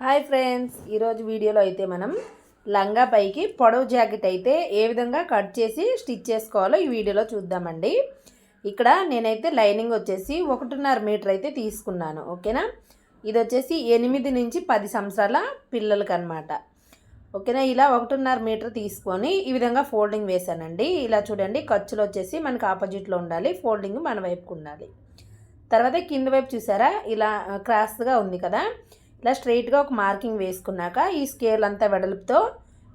Hi friends ఈరోజు వీడియోలో అయితే మనం లంగా పైకి పొడవు జాకెట్ అయితే ఏ విధంగా కట్ చేసి స్టిచ్ చేసుకోవాలో ఈ వీడియోలో చూద్దామండి. ఇక్కడ నేనైతే లైనింగ్ వచ్చేసి ఒకటిన్నర మీటర్ అయితే తీసుకున్నాను ఓకేనా? ఇది వచ్చేసి ఎనిమిది నుంచి పది సంవత్సరాల పిల్లలకి అనమాట ఓకేనా? ఇలా ఒకటిన్నర మీటర్ తీసుకొని ఈ విధంగా ఫోల్డింగ్ వేసానండి ఇలా చూడండి ఖర్చులు వచ్చేసి మనకి ఆపోజిట్లో ఉండాలి ఫోల్డింగ్ మన వైపుకు ఉండాలి. తర్వాత కింద వైపు చూసారా? ఇలా క్రాస్గా ఉంది కదా? ఇలా స్ట్రైట్గా ఒక మార్కింగ్ వేసుకున్నాక ఈ స్కేల్ అంతా వెడల్పుతో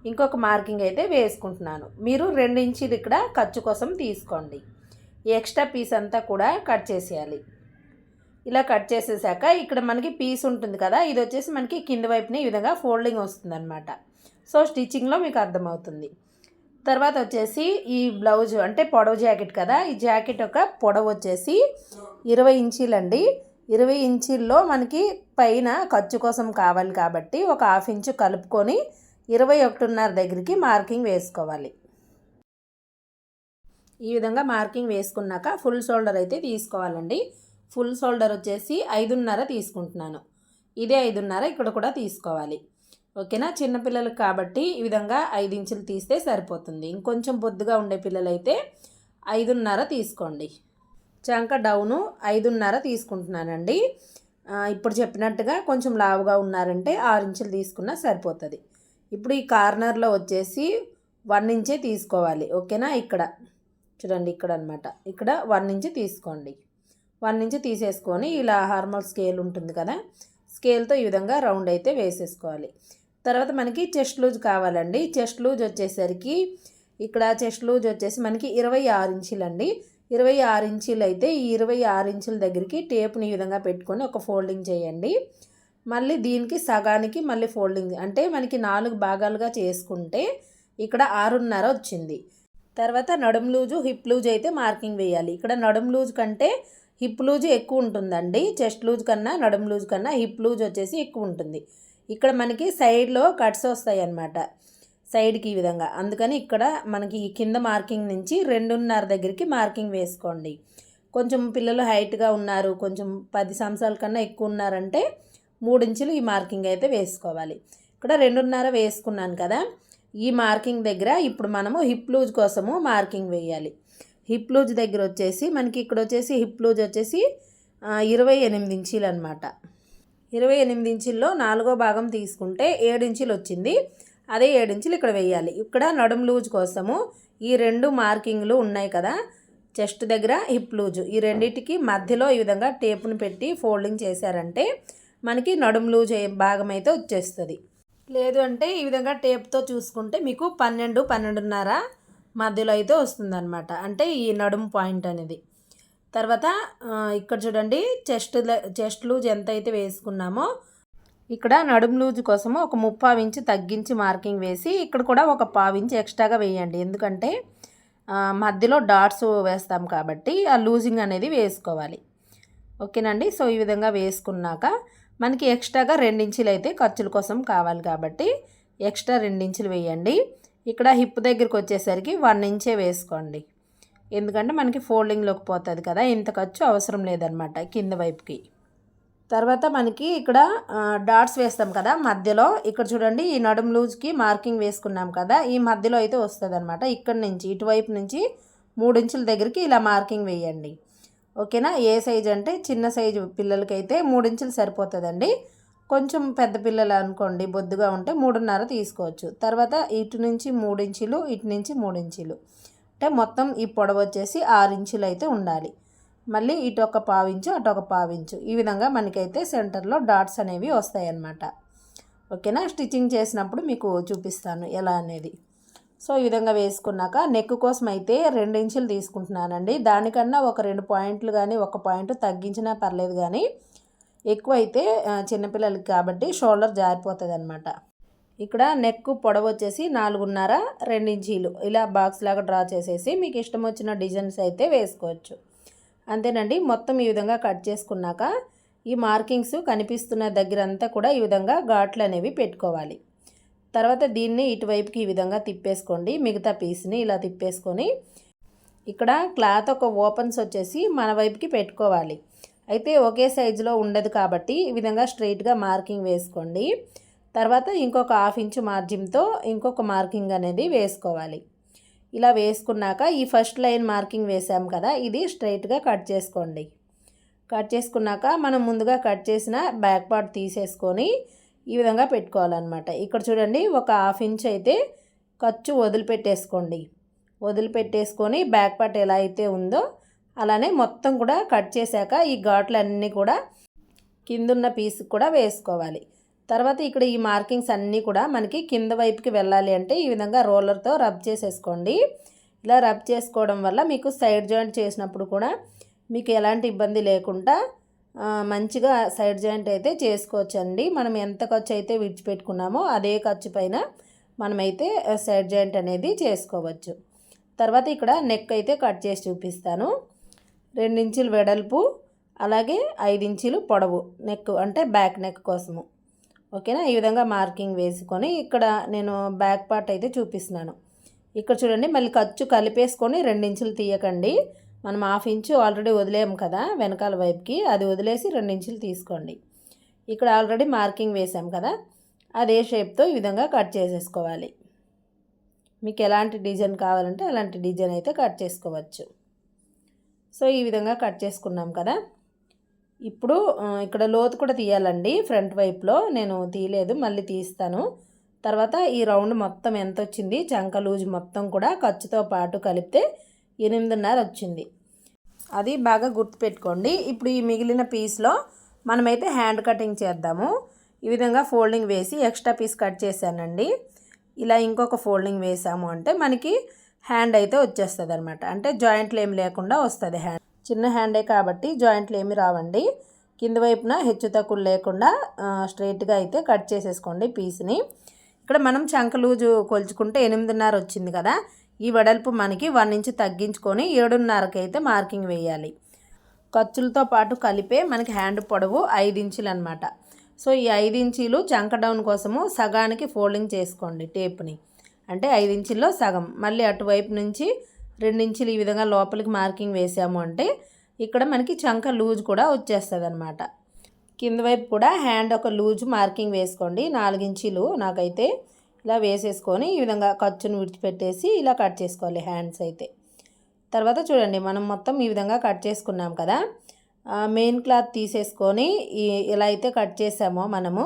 ఇంకొక మార్కింగ్ అయితే వేసుకుంటున్నాను. మీరు రెండు ఇంచీలు ఇక్కడ ఖర్చు కోసం తీసుకోండి. ఈ ఎక్స్ట్రా పీస్ అంతా కూడా కట్ చేసేయాలి. ఇలా కట్ చేసేసాక ఇక్కడ మనకి పీస్ ఉంటుంది కదా ఇది వచ్చేసి మనకి కింది వైపున ఈ విధంగా ఫోల్డింగ్ వస్తుంది అనమాట సో స్టిచ్చింగ్లో మీకు అర్థమవుతుంది. తర్వాత వచ్చేసి ఈ బ్లౌజ్ అంటే పొడవు జాకెట్ కదా ఈ జాకెట్ ఒక పొడవు వచ్చేసి ఇరవై ఇంచీలండి. ఇరవై ఇంచీల్లో మనకి పైన ఖర్చు కోసం కావాలి కాబట్టి ఒక హాఫ్ ఇంచు కలుపుకొని ఇరవై ఒకటిన్నర దగ్గరికి మార్కింగ్ వేసుకోవాలి. ఈ విధంగా మార్కింగ్ వేసుకున్నాక ఫుల్ షోల్డర్ అయితే తీసుకోవాలండి. ఫుల్ షోల్డర్ వచ్చేసి ఐదున్నర తీసుకుంటున్నాను. ఇదే ఐదున్నర ఇక్కడ కూడా తీసుకోవాలి. ఓకేనా? చిన్నపిల్లలకు కాబట్టి ఈ విధంగా ఐదు ఇంచులు తీస్తే సరిపోతుంది. ఇంకొంచెం బొద్దుగా ఉండే పిల్లలైతే ఐదున్నర తీసుకోండి. చంక డౌను ఐదున్నర తీసుకుంటున్నానండి. ఇప్పుడు చెప్పినట్టుగా కొంచెం లావుగా ఉన్నారంటే ఆరు ఇంచులు తీసుకున్నా సరిపోతుంది. ఇప్పుడు ఈ కార్నర్లో వచ్చేసి వన్ ఇంచే తీసుకోవాలి. ఓకేనా? ఇక్కడ. చూడండి ఇక్కడ అనమాట ఇక్కడ వన్ ఇంచ్ తీసుకోండి. వన్ ఇంచ్ తీసేసుకొని ఇలా హార్మల్ స్కేల్ ఉంటుంది కదా స్కేల్తో ఈ విధంగా రౌండ్ అయితే వేసేసుకోవాలి. తర్వాత మనకి చెస్ట్ లూజ్ కావాలండి. చెస్ట్ లూజ్ వచ్చేసరికి ఇక్కడ చెస్ట్ లూజ్ వచ్చేసి మనకి ఇరవై ఆరు ఇంచులండి. ఇరవై ఆరు ఇంచీలు అయితే ఈ ఇరవై ఆరు ఇంచుల దగ్గరికి టేప్ని ఈ విధంగా పెట్టుకొని ఒక ఫోల్డింగ్ చేయండి. మళ్ళీ దీనికి సగానికి మళ్ళీ ఫోల్డింగ్ అంటే మనకి నాలుగు భాగాలుగా చేసుకుంటే ఇక్కడ ఆరున్నర వచ్చింది. తర్వాత నడుం లూజు హిప్ లూజ్ అయితే మార్కింగ్ వేయాలి. ఇక్కడ నడుం లూజ్ కంటే హిప్ లూజ్ ఎక్కువ ఉంటుందండి. చెస్ట్ లూజ్ కన్నా నడుం లూజ్ కన్నా హిప్ లూజ్ వచ్చేసి ఎక్కువ ఉంటుంది. ఇక్కడ మనకి సైడ్లో కట్స్ వస్తాయి అన్నమాట సైడ్కి ఈ విధంగా. అందుకని ఇక్కడ మనకి ఈ కింద మార్కింగ్ నుంచి రెండున్నర దగ్గరికి మార్కింగ్ వేసుకోండి. కొంచెం పిల్లలు హైట్గా ఉన్నారు కొంచెం పది సంవత్సరాల కన్నా ఎక్కువ ఉన్నారంటే మూడించులు ఈ మార్కింగ్ అయితే వేసుకోవాలి. ఇక్కడ రెండున్నర వేసుకున్నాను కదా ఈ మార్కింగ్ దగ్గర ఇప్పుడు మనము హిప్ లూజ్ కోసము మార్కింగ్ వేయాలి. హిప్ లూజ్ దగ్గర వచ్చేసి మనకి ఇక్కడ వచ్చేసి హిప్ లూజ్ వచ్చేసి ఇరవై ఎనిమిది ఇంచీలు అనమాట ఇరవై ఎనిమిది ఇంచుల్లో నాలుగో భాగం తీసుకుంటే ఏడు ఇంచులు వచ్చింది. అదే ఏడించులు ఇక్కడ వేయాలి. ఇక్కడ నడుం లూజ్ కోసము ఈ రెండు మార్కింగ్లు ఉన్నాయి కదా. చెస్ట్ దగ్గర హిప్ లూజు. ఈ రెండింటికి మధ్యలో ఈ విధంగా టేపును పెట్టి ఫోల్డింగ్ చేశారంటే మనకి నడుం లూజ్ భాగం అయితే వచ్చేస్తుంది. లేదు అంటే ఈ విధంగా టేప్తో చూసుకుంటే మీకు పన్నెండు పన్నెండున్నర మధ్యలో అయితే వస్తుందన్నమాట. అంటే ఈ నడుము పాయింట్ అనేది. తర్వాత ఇక్కడ చూడండి చెస్ట్ చెస్ట్ లూజ్ ఎంత అయితే వేసుకున్నామో ఇక్కడ నడుము లూజు కోసము ఒక ముప్పావు ఇంచు తగ్గించి మార్కింగ్ వేసి ఇక్కడ కూడా ఒక పావు ఇంచు ఎక్స్ట్రాగా వేయండి. ఎందుకంటే మధ్యలో డాట్స్ వేస్తాం కాబట్టి ఆ లూజింగ్ అనేది వేసుకోవాలి. ఓకేనండి? సో ఈ విధంగా వేసుకున్నాక మనకి ఎక్స్ట్రాగా రెండించులు అయితే ఖర్చుల కోసం కావాలి కాబట్టి ఎక్స్ట్రా రెండించులు వేయండి. ఇక్కడ హిప్ దగ్గరికి వచ్చేసరికి వన్ ఇంచే వేసుకోండి. ఎందుకంటే మనకి ఫోల్డింగ్లోకి పోతుంది కదా ఇంత ఖర్చు అవసరం లేదనమాట కింద వైపుకి. తర్వాత మనకి ఇక్కడ డాట్స్ వేస్తాం కదా మధ్యలో. ఇక్కడ చూడండి ఈ నడుం లూజ్కి మార్కింగ్ వేసుకున్నాం కదా. ఈ మధ్యలో అయితే వస్తుంది అనమాట ఇక్కడ నుంచి ఇటువైపు నుంచి మూడించుల దగ్గరికి ఇలా మార్కింగ్ వేయండి. ఓకేనా? ఏ సైజు అంటే చిన్న సైజు పిల్లలకైతే మూడించులు సరిపోతుందండి. కొంచెం పెద్ద పిల్లలు అనుకోండి బొద్దుగా ఉంటే మూడున్నర తీసుకోవచ్చు. తర్వాత ఇటు నుంచి మూడించులు ఇటు నుంచి మూడించులు అంటే మొత్తం ఈ పొడవు వచ్చేసి ఆరు ఇంచులు అయితే ఉండాలి. మళ్ళీ ఇటు ఒక పావించు అటు ఒక పావించు. ఈ విధంగా మనకైతే సెంటర్లో డాట్స్ అనేవి వస్తాయి అన్నమాట ఓకేనా? స్టిచ్చింగ్ చేసినప్పుడు మీకు చూపిస్తాను ఎలా అనేది. సో ఈ విధంగా వేసుకున్నాక నెక్ కోసం అయితే రెండు ఇంచులు తీసుకుంటున్నానండి. దానికన్నా ఒక రెండు పాయింట్లు కానీ ఒక పాయింట్ తగ్గించినా పర్లేదు కానీ ఎక్కువ అయితే చిన్నపిల్లలకి కాబట్టి షోల్డర్ జారిపోతుంది అనమాట ఇక్కడ నెక్ పొడవు వచ్చేసి నాలుగున్నర రెండు ఇంచీలు. ఇలా బాక్స్ లాగా డ్రా చేసేసి మీకు ఇష్టం వచ్చిన డిజైన్స్ అయితే వేసుకోవచ్చు. అంతేనండి. మొత్తం ఈ విధంగా కట్ చేసుకున్నాక ఈ మార్కింగ్స్ కనిపిస్తున్న దగ్గర అంతా కూడా ఈ విధంగా ఘాట్లు అనేవి పెట్టుకోవాలి. తర్వాత దీన్ని ఇటువైపుకి ఈ విధంగా తిప్పేసుకోండి. మిగతా పీస్ని ఇలా తిప్పేసుకొని ఇక్కడ క్లాత్ ఒక ఓపెన్స్ వచ్చేసి మన వైపుకి పెట్టుకోవాలి. అయితే ఒకే సైజులో ఉండదు కాబట్టి ఈ విధంగా స్ట్రైట్గా మార్కింగ్ వేసుకోండి. తర్వాత ఇంకొక హాఫ్ ఇంచు మార్జిన్తో ఇంకొక మార్కింగ్ అనేది వేసుకోవాలి. ఇలా వేసుకున్నాక ఈ ఫస్ట్ లైన్ మార్కింగ్ వేసాం కదా ఇది స్ట్రైట్గా కట్ చేసుకోండి. కట్ చేసుకున్నాక మనం ముందుగా కట్ చేసిన బ్యాక్ పార్ట్ తీసేసుకొని ఈ విధంగా పెట్టుకోవాలన్నమాట. ఇక్కడ చూడండి ఒక హాఫ్ ఇంచ్ అయితే ఖర్చు వదిలిపెట్టేసుకోండి. వదిలిపెట్టేసుకొని బ్యాక్ పార్ట్ ఎలా అయితే ఉందో అలానే మొత్తం కూడా కట్ చేశాక ఈ ఘాట్లన్నీ కూడా కిందున్న పీస్ కూడా వేసుకోవాలి. తర్వాత ఇక్కడ ఈ మార్కింగ్స్ అన్నీ కూడా మనకి కింద వైపుకి వెళ్ళాలి అంటే ఈ విధంగా రోలర్తో రబ్ చేసేసుకోండి. ఇలా రబ్ చేసుకోవడం వల్ల మీకు సైడ్ జాయింట్ చేసినప్పుడు కూడా మీకు ఎలాంటి ఇబ్బంది లేకుండా మంచిగా సైడ్ జాయింట్ అయితే చేసుకోవచ్చండి. మనం ఎంత ఖర్చు అయితే విడిచిపెట్టుకున్నామో అదే ఖర్చు పైన మనమైతే సైడ్ జాయింట్ అనేది చేసుకోవచ్చు. తర్వాత ఇక్కడ నెక్ అయితే కట్ చేసి చూపిస్తాను. రెండించులు వెడల్పు అలాగే ఐదు పొడవు నెక్ అంటే బ్యాక్ నెక్ కోసము. ఓకేనా? ఈ విధంగా మార్కింగ్ వేసుకొని ఇక్కడ నేను బ్యాక్ పార్ట్ అయితే చూపిస్తున్నాను. ఇక్కడ చూడండి మళ్ళీ ఖర్చు కలిపేసుకొని రెండించులు తీయకండి. మనం హాఫ్ ఇంచు ఆల్రెడీ వదిలేము కదా వెనకాల వైపుకి. అది వదిలేసి రెండించులు తీసుకోండి. ఇక్కడ ఆల్రెడీ మార్కింగ్ వేసాం కదా అదే షేప్తో ఈ విధంగా కట్ చేసేసుకోవాలి. మీకు ఎలాంటి డిజైన్ కావాలంటే అలాంటి డిజైన్ అయితే కట్ చేసుకోవచ్చు. సో ఈ విధంగా కట్ చేసుకున్నాం కదా. ఇప్పుడు ఇక్కడ లోతు కూడా తీయాలండి. ఫ్రంట్ వైపులో నేను తీయలేదు మళ్ళీ తీస్తాను. తర్వాత ఈ రౌండ్ మొత్తం ఎంత వచ్చింది చంక లూజ్ మొత్తం కూడా ఖర్చుతో పాటు కలిపితే ఎనిమిదిన్నర వచ్చింది. అది బాగా గుర్తుపెట్టుకోండి. ఇప్పుడు ఈ మిగిలిన పీస్లో మనమైతే హ్యాండ్ కటింగ్ చేద్దాము. ఈ విధంగా ఫోల్డింగ్ వేసి ఎక్స్ట్రా పీస్ కట్ చేశానండి. ఇలా ఇంకొక ఫోల్డింగ్ వేసాము అంటే మనకి హ్యాండ్ అయితే వచ్చేస్తుంది అనమాట అంటే జాయింట్లు ఏమి లేకుండా వస్తుంది హ్యాండ్. చిన్న హ్యాండే కాబట్టి జాయింట్లు ఏమి రావండి. కింద వైపున హెచ్చు తక్కువ లేకుండా స్ట్రైట్గా అయితే కట్ చేసేసుకోండి పీస్ని. ఇక్కడ మనం చంక లూజు కొలుచుకుంటే ఎనిమిదిన్నర వచ్చింది కదా. ఈ వెడల్పు మనకి వన్ ఇంచ్ తగ్గించుకొని ఏడున్నరకి అయితే మార్కింగ్ వేయాలి. ఖర్చులతో పాటు కలిపే మనకి హ్యాండ్ పొడవు ఐదు ఇంచులు అనమాట సో ఈ ఐదు ఇంచీలు చంక డౌన్ కోసము సగానికి ఫోల్డింగ్ చేసుకోండి టేప్ని. అంటే ఐదు ఇంచుల్లో సగం. మళ్ళీ అటువైపు నుంచి రెండు ఇంచులు ఈ విధంగా లోపలికి మార్కింగ్ వేసాము అంటే ఇక్కడ మనకి చంక లూజ్ కూడా వచ్చేస్తుంది అనమాట కింద వైపు కూడా హ్యాండ్ ఒక లూజ్ మార్కింగ్ వేసుకోండి. నాలుగించీలు నాకైతే ఇలా వేసేసుకొని ఈ విధంగా ఖర్చును విడిచిపెట్టేసి ఇలా కట్ చేసుకోవాలి హ్యాండ్స్ అయితే. తర్వాత చూడండి మనం మొత్తం ఈ విధంగా కట్ చేసుకున్నాం కదా. మెయిన్ క్లాత్ తీసేసుకొని ఇలా అయితే కట్ చేసామో మనము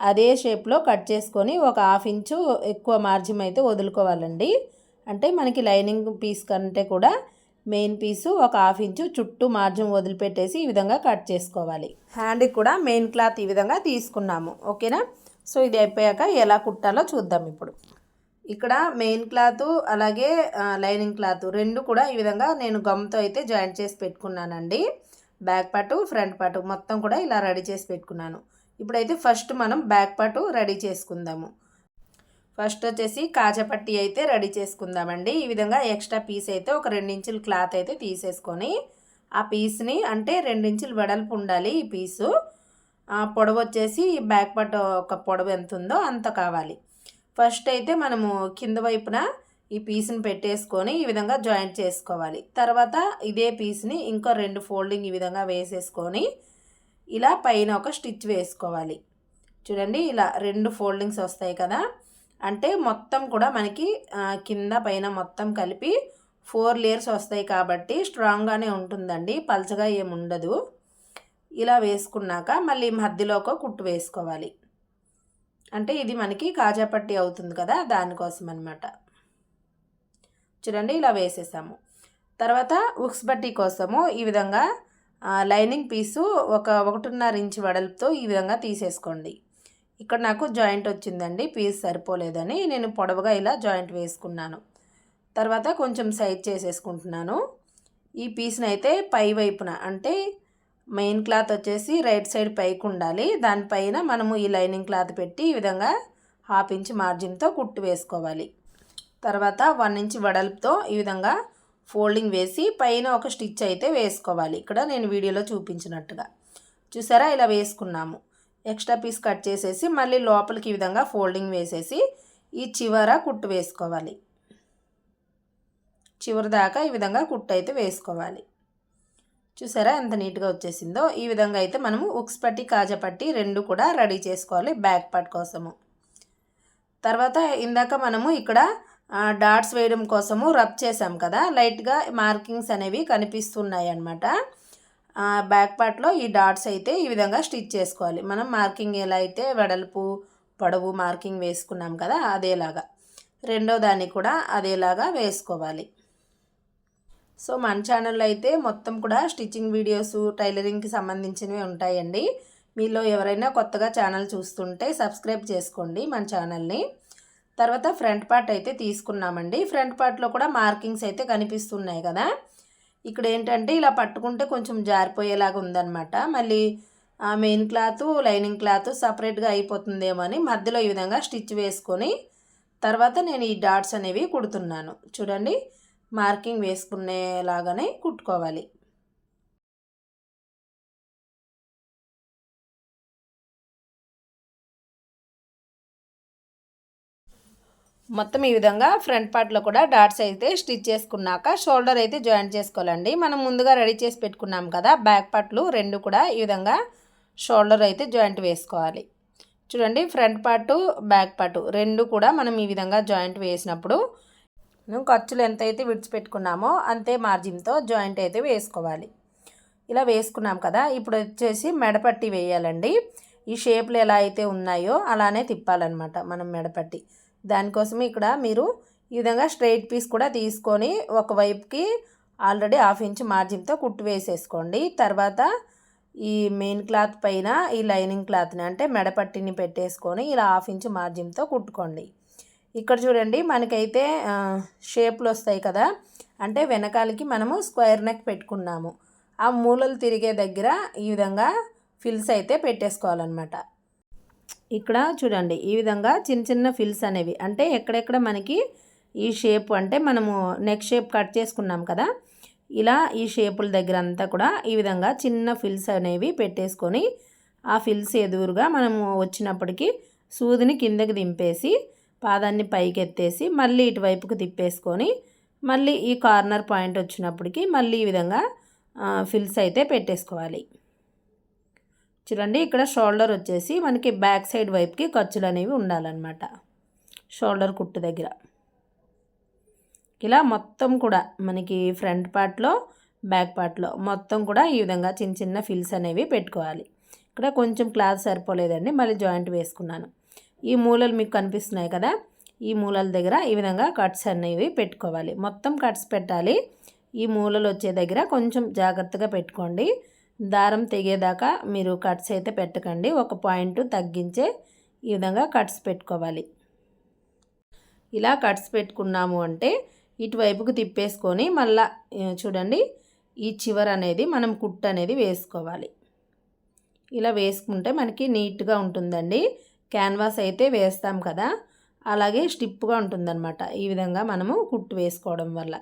అదే షేప్లో కట్ చేసుకొని ఒక హాఫ్ ఇంచు ఎక్కువ మార్జిన్ అయితే వదులుకోవాలండి. అంటే మనకి లైనింగ్ పీస్ కంటే కూడా మెయిన్ పీసు ఒక హాఫ్ ఇంచు చుట్టూ మార్జిన్ వదిలిపెట్టేసి ఈ విధంగా కట్ చేసుకోవాలి. హ్యాండ్కి కూడా మెయిన్ క్లాత్ ఈ విధంగా తీసుకున్నాము. ఓకేనా? సో ఇది అయిపోయాక ఎలా కుట్టాలో చూద్దాం ఇప్పుడు. ఇక్కడ మెయిన్ క్లాత్ అలాగే లైనింగ్ క్లాత్ రెండు కూడా ఈ విధంగా నేను గమ్తో అయితే జాయింట్ చేసి పెట్టుకున్నానండి. బ్యాక్ పార్టు ఫ్రంట్ పార్టు మొత్తం కూడా ఇలా రెడీ చేసి పెట్టుకున్నాను. ఇప్పుడైతే ఫస్ట్ మనం బ్యాక్ పార్టు రెడీ చేసుకుందాము. ఫస్ట్ వచ్చేసి కాజపట్టి అయితే రెడీ చేసుకుందామండి. ఈ విధంగా ఎక్స్ట్రా పీస్ అయితే ఒక రెండించుల క్లాత్ అయితే తీసేసుకొని ఆ పీస్ని అంటే రెండించులు వెడల్పు ఉండాలి ఈ పీసు. పొడవు వచ్చేసి బ్యాక్ పట్ ఒక పొడవు ఎంత ఉందో అంత కావాలి. ఫస్ట్ అయితే మనము కింద వైపున ఈ పీస్ని పెట్టేసుకొని ఈ విధంగా జాయింట్ చేసుకోవాలి. తర్వాత ఇదే పీస్ని ఇంకో రెండు ఫోల్డింగ్ ఈ విధంగా వేసేసుకొని ఇలా పైన ఒక స్టిచ్ వేసుకోవాలి. చూడండి ఇలా రెండు ఫోల్డింగ్స్ వస్తాయి కదా. అంటే మొత్తం కూడా మనకి కింద పైన మొత్తం కలిపి ఫోర్ లేయర్స్ వస్తాయి కాబట్టి స్ట్రాంగ్గానే ఉంటుందండి. పలచగా ఏముండదు ఇలా వేసుకున్నాక మళ్ళీ మధ్యలో ఒక కుట్టు వేసుకోవాలి. అంటే ఇది మనకి కాజాపట్టి అవుతుంది కదా దానికోసం అనమాట చూడండి ఇలా వేసేసాము. తర్వాత ఉక్స్ బట్టి కోసము ఈ విధంగా లైనింగ్ పీసు ఒక ఒకటిన్నర ఇంచ్ వెడల్పుతో ఈ విధంగా తీసేసుకోండి. ఇక్కడ నాకు జాయింట్ వచ్చిందండి పీస్ సరిపోలేదని నేను పొడవుగా ఇలా జాయింట్ వేసుకున్నాను. తర్వాత కొంచెం సైజ్ చేసేసుకుంటున్నాను. ఈ పీస్ని అయితే పై వైపున అంటే మెయిన్ క్లాత్ వచ్చేసి రైట్ సైడ్ పైకి ఉండాలి. దానిపైన మనము ఈ లైనింగ్ క్లాత్ పెట్టి ఈ విధంగా హాఫ్ ఇంచ్ మార్జిన్తో కుట్టు వేసుకోవాలి. తర్వాత వన్ ఇంచ్ వెడల్పుతో ఈ విధంగా ఫోల్డింగ్ వేసి పైన ఒక స్టిచ్ అయితే వేసుకోవాలి. ఇక్కడ నేను వీడియోలో చూపించినట్టుగా. చూసారా? ఇలా వేసుకున్నాము. ఎక్స్ట్రా పీస్ కట్ చేసేసి మళ్ళీ లోపలికి ఈ విధంగా ఫోల్డింగ్ వేసేసి ఈ చివర కుట్టు వేసుకోవాలి. చివరి దాకా ఈ విధంగా కుట్టు అయితే వేసుకోవాలి. చూసారా ఎంత నీట్గా వచ్చేసిందో? ఈ విధంగా అయితే మనము ఉక్స్ పట్టి కాజా పట్టి రెండు కూడా రెడీ చేసుకోవాలి బ్యాక్ పార్ట్ కోసము. తర్వాత ఇందాక మనము ఇక్కడ డాట్స్ వేయడం కోసము రబ్ చేసాం కదా? లైట్గా మార్కింగ్స్ అనేవి కనిపిస్తున్నాయి అన్నమాట బ్యాక్ పార్ట్లో ఈ డాట్స్ అయితే ఈ విధంగా స్టిచ్ చేసుకోవాలి. మనం మార్కింగ్ ఎలా అయితే వెడల్పు పొడవు మార్కింగ్ వేసుకున్నాం కదా అదేలాగా. రెండో దాన్ని కూడా అదేలాగా వేసుకోవాలి. సో మన ఛానల్లో అయితే మొత్తం కూడా స్టిచ్చింగ్ వీడియోస్ టైలరింగ్కి సంబంధించినవి ఉంటాయండి. మీలో ఎవరైనా కొత్తగా ఛానల్ చూస్తుంటే సబ్స్క్రైబ్ చేసుకోండి మన ఛానల్ని తర్వాత ఫ్రంట్ పార్ట్ అయితే తీసుకున్నామండి. ఫ్రంట్ పార్ట్లో కూడా మార్కింగ్స్ అయితే కనిపిస్తున్నాయి కదా. ఇక్కడ ఏంటంటే ఇలా పట్టుకుంటే కొంచెం జారిపోయేలాగా ఉందన్నమాట. మళ్ళీ మెయిన్ క్లాత్ లైనింగ్ క్లాత్ సపరేట్గా అయిపోతుందేమో అని మధ్యలో ఈ విధంగా స్టిచ్ వేసుకొని తర్వాత నేను ఈ డాట్స్ అనేవి కుడుతున్నాను. చూడండి మార్కింగ్ వేసుకునేలాగానే కుట్టుకోవాలి. మొత్తం ఈ విధంగా ఫ్రంట్ పార్ట్లో కూడా డాట్స్ అయితే స్టిచ్ చేసుకున్నాక షోల్డర్ అయితే జాయింట్ చేసుకోవాలండి. మనం ముందుగా రెడీ చేసి పెట్టుకున్నాం కదా బ్యాక్ పార్ట్లు రెండు కూడా ఈ విధంగా షోల్డర్ అయితే జాయింట్ వేసుకోవాలి. చూడండి ఫ్రంట్ పార్టు బ్యాక్ పార్టు రెండు కూడా మనం ఈ విధంగా జాయింట్ వేసినప్పుడు ఖర్చులు ఎంత అయితే విడిచిపెట్టుకున్నామో అంతే మార్జిన్తో జాయింట్ అయితే వేసుకోవాలి. ఇలా వేసుకున్నాం కదా ఇప్పుడు వచ్చేసి మెడపట్టి వేయాలండి. ఈ షేప్లు ఎలా అయితే ఉన్నాయో అలానే తిప్పాలన్నమాట మనం మెడపట్టి. దానికోసం ఇక్కడ మీరు ఈ విధంగా స్ట్రైట్ పీస్ కూడా తీసుకొని ఒకవైపుకి ఆల్రెడీ హాఫ్ ఇంచ్ మార్జిన్తో కుట్టు వేసేసుకోండి. తర్వాత ఈ మెయిన్ క్లాత్ పైన ఈ లైనింగ్ క్లాత్ని అంటే మెడపట్టిని పెట్టేసుకొని ఇలా హాఫ్ ఇంచ్ మార్జిన్తో కుట్టుకోండి. ఇక్కడ చూడండి మనకైతే షేప్లు వస్తాయి కదా. అంటే వెనకాలకి మనము స్క్వేర్ నెక్ పెట్టుకున్నాము. ఆ మూలలు తిరిగే దగ్గర ఈ విధంగా ఫిల్స్ అయితే పెట్టేసుకోవాలన్నమాట. ఇక్కడ చూడండి ఈ విధంగా చిన్న చిన్న ఫిల్స్ అనేవి. అంటే ఎక్కడెక్కడ మనకి ఈ షేప్ అంటే మనము నెక్ షేప్ కట్ చేసుకున్నాం కదా ఇలా ఈ షేపుల దగ్గర అంతా కూడా ఈ విధంగా చిన్న ఫిల్స్ అనేవి పెట్టేసుకొని ఆ ఫిల్స్ ఎదురుగా మనము వచ్చినప్పటికీ సూదిని కిందకి దింపేసి పాదాన్ని పైకి ఎత్తేసి మళ్ళీ ఇటువైపుకి తిప్పేసుకొని మళ్ళీ ఈ కార్నర్ పాయింట్ వచ్చినప్పటికి మళ్ళీ ఈ విధంగా ఫిల్స్ అయితే పెట్టేసుకోవాలి. చూడండి ఇక్కడ షోల్డర్ వచ్చేసి మనకి బ్యాక్ సైడ్ వైపుకి ఖర్చులు అనేవి ఉండాలన్నమాట. షోల్డర్ కుట్టు దగ్గర. ఇలా మొత్తం కూడా మనకి ఫ్రంట్ పార్ట్లో బ్యాక్ పార్ట్లో మొత్తం కూడా ఈ విధంగా చిన్న చిన్న ఫిల్స్ అనేవి పెట్టుకోవాలి. ఇక్కడ కొంచెం క్లాత్ సరిపోలేదండి మళ్ళీ జాయింట్ వేసుకున్నాను. ఈ మూలలు మీకు కనిపిస్తున్నాయి కదా ఈ మూలల దగ్గర ఈ విధంగా కట్స్ అనేవి పెట్టుకోవాలి. మొత్తం కట్స్ పెట్టాలి. ఈ మూలలు వచ్చే దగ్గర కొంచెం జాగ్రత్తగా పెట్టుకోండి. దారం తెగేదాకా మీరు కట్స్ అయితే పెట్టకండి. ఒక పాయింట్ తగ్గించే ఈ విధంగా కట్స్ పెట్టుకోవాలి. ఇలా కట్స్ పెట్టుకున్నాము అంటే ఇటువైపుకు తిప్పేసుకొని మళ్ళా చూడండి ఈ చివర అనేది మనం కుట్ అనేది వేసుకోవాలి. ఇలా వేసుకుంటే మనకి నీట్గా ఉంటుందండి. క్యాన్వాస్ అయితే వేస్తాం కదా అలాగే స్టిప్గా ఉంటుందన్నమాట. ఈ విధంగా మనము కుట్టు వేసుకోవడం వల్ల.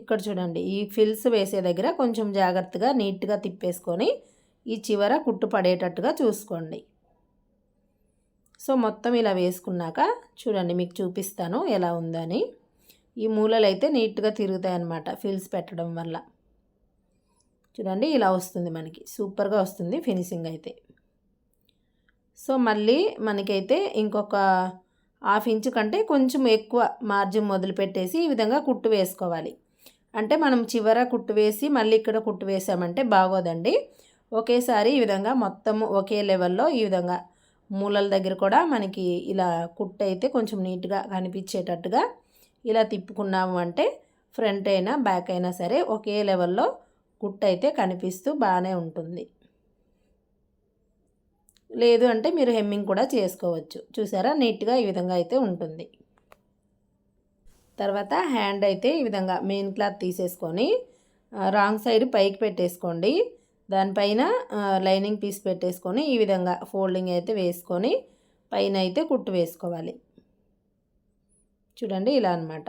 ఇక్కడ చూడండి ఈ ఫిల్స్ వేసే దగ్గర కొంచెం జాగ్రత్తగా నీట్గా తిప్పేసుకొని ఈ చివర కుట్టు పడేటట్టుగా చూసుకోండి. సో మొత్తం ఇలా వేసుకున్నాక చూడండి మీకు చూపిస్తాను ఎలా ఉందని. ఈ మూలలు అయితే నీట్గా తిరుగుతాయి అన్నమాట ఫిల్స్ పెట్టడం వల్ల. చూడండి ఇలా వస్తుంది మనకి. సూపర్గా వస్తుంది ఫినిషింగ్ అయితే. సో మళ్ళీ మనకైతే ఇంకొక హాఫ్ ఇంచు కంటే కొంచెం ఎక్కువ మార్జిన్ మొదలుపెట్టేసి ఈ విధంగా కుట్టు వేసుకోవాలి. అంటే మనం చివర కుట్టు వేసి మళ్ళీ ఇక్కడ కుట్టు వేసామంటే బాగోదండి. ఒకేసారి ఈ విధంగా మొత్తము ఒకే లెవెల్లో ఈ విధంగా మూలల దగ్గర కూడా మనకి ఇలా కుట్టు అయితే కొంచెం నీట్గా కనిపించేటట్టుగా ఇలా తిప్పుకున్నాము అంటే ఫ్రంట్ అయినా బ్యాక్ అయినా సరే ఒకే లెవెల్లో కుట్టు అయితే కనిపిస్తూ బాగానే ఉంటుంది. లేదు అంటే మీరు హెమ్మింగ్ కూడా చేసుకోవచ్చు. చూసారా? నీట్గా ఈ విధంగా అయితే ఉంటుంది. తర్వాత హ్యాండ్ అయితే ఈ విధంగా మెయిన్ క్లాత్ తీసేసుకొని రాంగ్ సైడ్ పైకి పెట్టేసుకోండి. దానిపైన లైనింగ్ పీస్ పెట్టేసుకొని ఈ విధంగా ఫోల్డింగ్ అయితే వేసుకొని పైన అయితే కుట్టు వేసుకోవాలి. చూడండి ఇలా అనమాట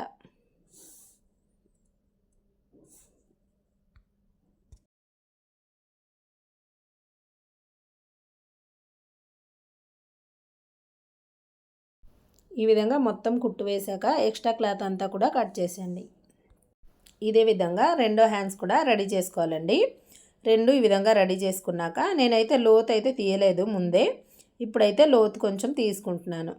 ఈ విధంగా మొత్తం కుట్టు వేసాక ఎక్స్ట్రా క్లాత్ అంతా కూడా కట్ చేసేయండి. ఇదే విధంగా రెండో హ్యాండ్స్ కూడా రెడీ చేసుకోవాలండి. రెండు ఈ విధంగా రెడీ చేసుకున్నాక నేనైతే లోతు అయితే తీయలేదు ముందే. ఇప్పుడైతే లోతు కొంచెం తీసుకుంటున్నాను.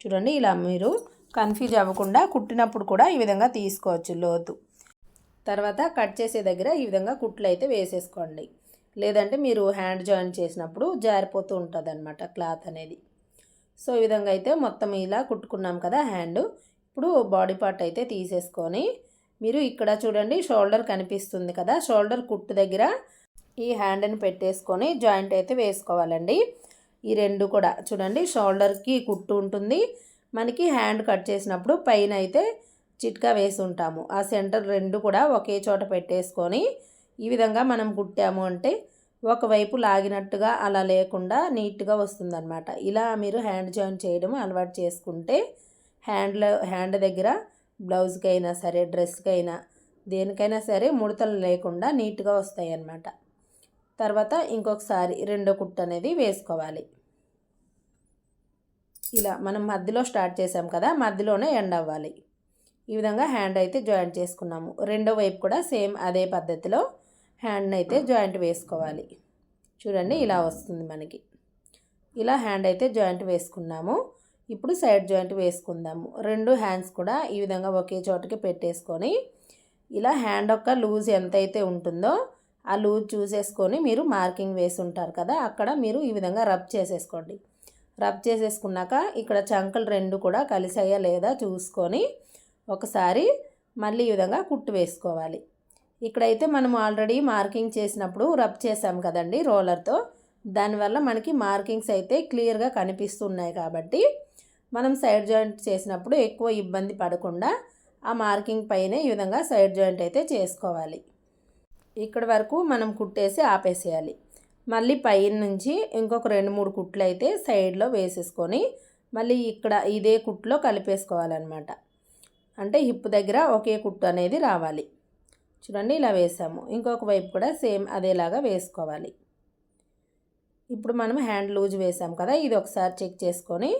చూడండి ఇలా మీరు కన్ఫ్యూజ్ అవ్వకుండా కుట్టినప్పుడు కూడా ఈ విధంగా తీసుకోవచ్చు లోతు. తర్వాత కట్ చేసే దగ్గర ఈ విధంగా కుట్లు అయితే వేసేసుకోండి. లేదంటే మీరు హ్యాండ్ జాయిన్ చేసినప్పుడు జారిపోతూ ఉంటుంది క్లాత్ అనేది. సో ఈ విధంగా అయితే మొత్తం ఇలా కుట్టుకున్నాం కదా హ్యాండ్. ఇప్పుడు బాడీ పార్ట్ అయితే తీసేసుకొని మీరు ఇక్కడ చూడండి షోల్డర్ కనిపిస్తుంది కదా. షోల్డర్ కుట్టు దగ్గర ఈ హ్యాండ్ని పెట్టేసుకొని జాయింట్ అయితే వేసుకోవాలండి. ఈ రెండు కూడా చూడండి షోల్డర్కి కుట్టు ఉంటుంది. మనకి హ్యాండ్ కట్ చేసినప్పుడు పైన అయితే చిట్కా వేసి ఉంటాము. ఆ సెంటర్ రెండు కూడా ఒకే చోట పెట్టేసుకొని ఈ విధంగా మనం కుట్టాము అంటే ఒకవైపు లాగినట్టుగా అలా లేకుండా నీట్గా వస్తుందన్నమాట. ఇలా మీరు హ్యాండ్ జాయిన్ చేయడం అలవాటు చేసుకుంటే హ్యాండ్లో హ్యాండ్ దగ్గర బ్లౌజ్కి అయినా సరే డ్రెస్కి అయినా దేనికైనా సరే ముడతలు లేకుండా నీట్గా వస్తాయి అన్నమాట తర్వాత ఇంకొకసారి రెండో కుట్టు అనేది వేసుకోవాలి. ఇలా మనం మధ్యలో స్టార్ట్ చేసాం కదా మధ్యలోనే ఎండ్ అవ్వాలి. ఈ విధంగా హ్యాండ్ అయితే జాయింట్ చేసుకున్నాము. రెండో వైపు కూడా సేమ్ అదే పద్ధతిలో హ్యాండ్ అయితే జాయింట్ వేసుకోవాలి. చూడండి ఇలా వస్తుంది మనకి. ఇలా హ్యాండ్ అయితే జాయింట్ వేసుకున్నాము. ఇప్పుడు సైడ్ జాయింట్ వేసుకుందాము. రెండు హ్యాండ్స్ కూడా ఈ విధంగా ఒకే చోటకి పెట్టేసుకొని ఇలా హ్యాండ్ యొక్క లూజ్ ఎంతైతే ఉంటుందో ఆ లూజ్ చూసేసుకొని మీరు మార్కింగ్ వేసి ఉంటారు కదా అక్కడ మీరు ఈ విధంగా రబ్ చేసేసుకోండి. రబ్ చేసేసుకున్నాక ఇక్కడ చంకలు రెండు కూడా కలిసాయా లేదా చూసుకొని ఒకసారి మళ్ళీ ఈ విధంగా కుట్టు వేసుకోవాలి. ఇక్కడైతే మనం ఆల్రెడీ మార్కింగ్ చేసినప్పుడు రబ్ చేసాం కదండి రోలర్తో. దానివల్ల మనకి మార్కింగ్స్ అయితే క్లియర్గా కనిపిస్తున్నాయి కాబట్టి మనం సైడ్ జాయింట్ చేసినప్పుడు ఎక్కువ ఇబ్బంది పడకుండా ఆ మార్కింగ్ పైనే ఈ విధంగా సైడ్ జాయింట్ అయితే చేసుకోవాలి. ఇక్కడ వరకు మనం కుట్టేసి ఆపేసేయాలి. మళ్ళీ పైన నుంచి ఇంకొక రెండు మూడు కుట్లు అయితే సైడ్లో వేసేసుకొని మళ్ళీ ఇక్కడ ఇదే కుట్లో కలిపేసుకోవాలన్నమాట. అంటే హిప్ దగ్గర ఒకే కుట్టు అనేది రావాలి. చూడండి ఇలా వేసాము. ఇంకొక వైపు కూడా సేమ్ అదేలాగా వేసుకోవాలి. ఇప్పుడు మనం హ్యాండ్ లూజ్ వేసాం కదా ఇది ఒకసారి చెక్ చేసుకొని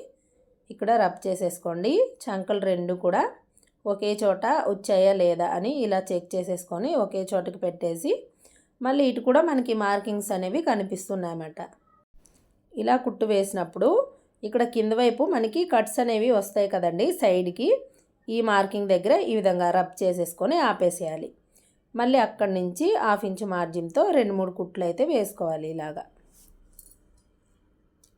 ఇక్కడ రబ్ చేసేసుకోండి. చంకలు రెండు కూడా ఒకే చోట వచ్చాయా లేదా అని ఇలా చెక్ చేసేసుకొని ఒకే చోటకి పెట్టేసి మళ్ళీ ఇటు కూడా మనకి మార్కింగ్స్ అనేవి కనిపిస్తున్నాయన్నమాట. ఇలా కుట్టు వేసినప్పుడు ఇక్కడ కింద వైపు మనకి కట్స్ అనేవి వస్తాయి కదండి సైడ్కి. ఈ మార్కింగ్ దగ్గర ఈ విధంగా రబ్ చేసేసుకొని ఆపేసేయాలి. మళ్ళీ అక్కడి నుంచి హాఫ్ ఇంచ్ మార్జిన్తో రెండు మూడు కుట్లు అయితే వేసుకోవాలి ఇలాగా.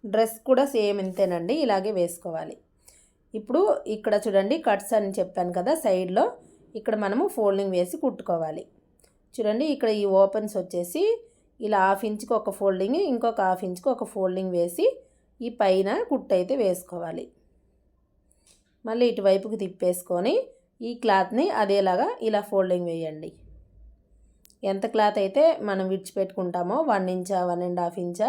డ్రెస్ కూడా సేమ్ ఇంతేనండి ఇలాగే వేసుకోవాలి. ఇప్పుడు ఇక్కడ చూడండి కట్స్ అని చెప్పాను కదా సైడ్లో ఇక్కడ మనము ఫోల్డింగ్ వేసి కుట్టుకోవాలి. చూడండి ఇక్కడ ఈ ఓపెన్స్ వచ్చేసి ఇలా హాఫ్ ఇంచ్కి ఒక ఫోల్డింగ్ ఇంకొక హాఫ్ ఇంచ్కి ఒక ఫోల్డింగ్ వేసి ఈ పైన కుట్టు అయితే వేసుకోవాలి. మళ్ళీ ఇటువైపుకి తిప్పేసుకొని ఈ క్లాత్ని అదేలాగా ఇలా ఫోల్డింగ్ వేయండి. ఎంత క్లాత్ అయితే మనం విడిచిపెట్టుకుంటామో వన్ ఇంచా వన్ అండ్ హాఫ్ ఇంచా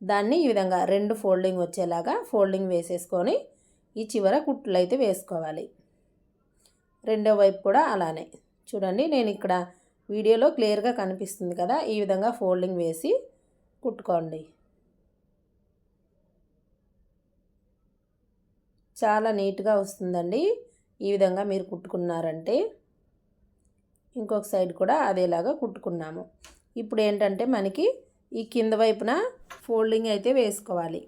దాన్ని ఈ విధంగా రెండు ఫోల్డింగ్ వచ్చేలాగా ఫోల్డింగ్ వేసేసుకొని ఈ చివర కుట్లు అయితే వేసుకోవాలి. రెండో వైపు కూడా అలానే. చూడండి నేను ఇక్కడ వీడియోలో క్లియర్గా కనిపిస్తుంది కదా ఈ విధంగా ఫోల్డింగ్ వేసి కుట్టుకోండి. చాలా నీట్గా వస్తుందండి ఈ విధంగా మీరు కుట్టుకున్నారంటే. ఇంకొక సైడ్ కూడా అదేలాగా కుట్టుకున్నాము. ఇప్పుడు ఏంటంటే మనకి ఈ కింద వైపున ఫోల్డింగ్ అయితే వేసుకోవాలి.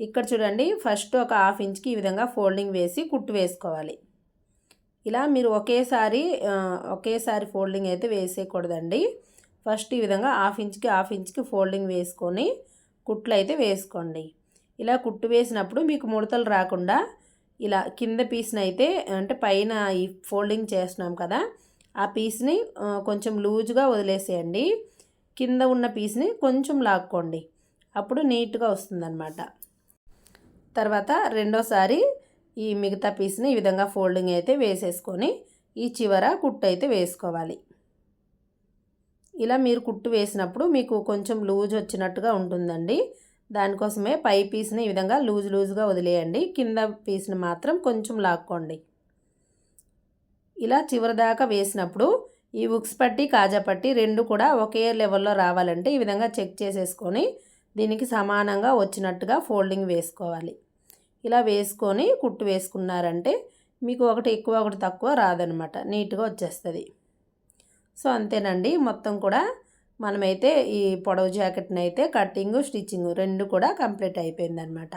ఇక్కడ చూడండి ఫస్ట్ ఒక హాఫ్ ఇంచ్కి ఈ విధంగా ఫోల్డింగ్ వేసి కుట్టు వేసుకోవాలి. ఇలా మీరు ఒకేసారి ఒకేసారి ఫోల్డింగ్ అయితే వేసేయకూడదండి. ఫస్ట్ ఈ విధంగా హాఫ్ ఇంచ్కి హాఫ్ ఇంచ్కి ఫోల్డింగ్ వేసుకొని కుట్లు అయితే వేసుకోండి. ఇలా కుట్టు వేసినప్పుడు మీకు ముడతలు రాకుండా ఇలా కింద పీస్ని అయితే అంటే పైన ఈ ఫోల్డింగ్ చేస్తున్నాం కదా ఆ పీస్ని కొంచెం లూజ్గా వదిలేసేయండి. కింద ఉన్న పీస్ని కొంచెం లాక్కోండి. అప్పుడు నీట్గా వస్తుందన్నమాట. తర్వాత రెండోసారి ఈ మిగతా పీస్ని ఈ విధంగా ఫోల్డింగ్ అయితే వేసేసుకొని ఈ చివర కుట్టు అయితే వేసుకోవాలి. ఇలా మీరు కుట్టు వేసినప్పుడు మీకు కొంచెం లూజ్ వచ్చినట్టుగా ఉంటుందండి. దానికోసమే పై పీస్ని ఈ విధంగా లూజ్ లూజ్గా వదిలేయండి. కింద పీస్ని మాత్రం కొంచెం లాక్కోండి. ఇలా చివరి దాకా వేసినప్పుడు ఈ ఉక్స్ పట్టి కాజా పట్టి రెండు కూడా ఒకే లెవెల్లో రావాలంటే ఈ విధంగా చెక్ చేసేసుకొని దీనికి సమానంగా వచ్చినట్టుగా ఫోల్డింగ్ వేసుకోవాలి. ఇలా వేసుకొని కుట్టు వేసుకున్నారంటే మీకు ఒకటి ఎక్కువ ఒకటి తక్కువ రాదనమాట. నీట్గా వచ్చేస్తుంది. సో అంతేనండి. మొత్తం కూడా మనమైతే ఈ పొడవు జాకెట్ని అయితే కట్టింగు స్టిచ్చింగ్ రెండు కూడా కంప్లీట్ అయిపోయిందనమాట.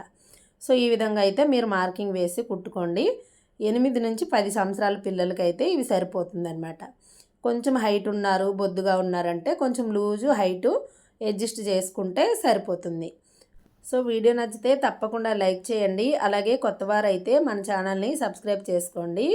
సో ఈ విధంగా అయితే మీరు మార్కింగ్ వేసి కుట్టుకోండి. ఎనిమిది నుంచి పది సంవత్సరాల పిల్లలకైతే ఇవి సరిపోతుందన్నమాట. కొంచెం హైట్ ఉన్నారు బొద్దుగా ఉన్నారంటే కొంచెం లూజు హైటు అడ్జస్ట్ చేసుకుంటే సరిపోతుంది. సో వీడియో నచ్చితే తప్పకుండా లైక్ చేయండి. అలాగే కొత్తవారైతే మన ఛానల్ని సబ్స్క్రైబ్ చేసుకోండి.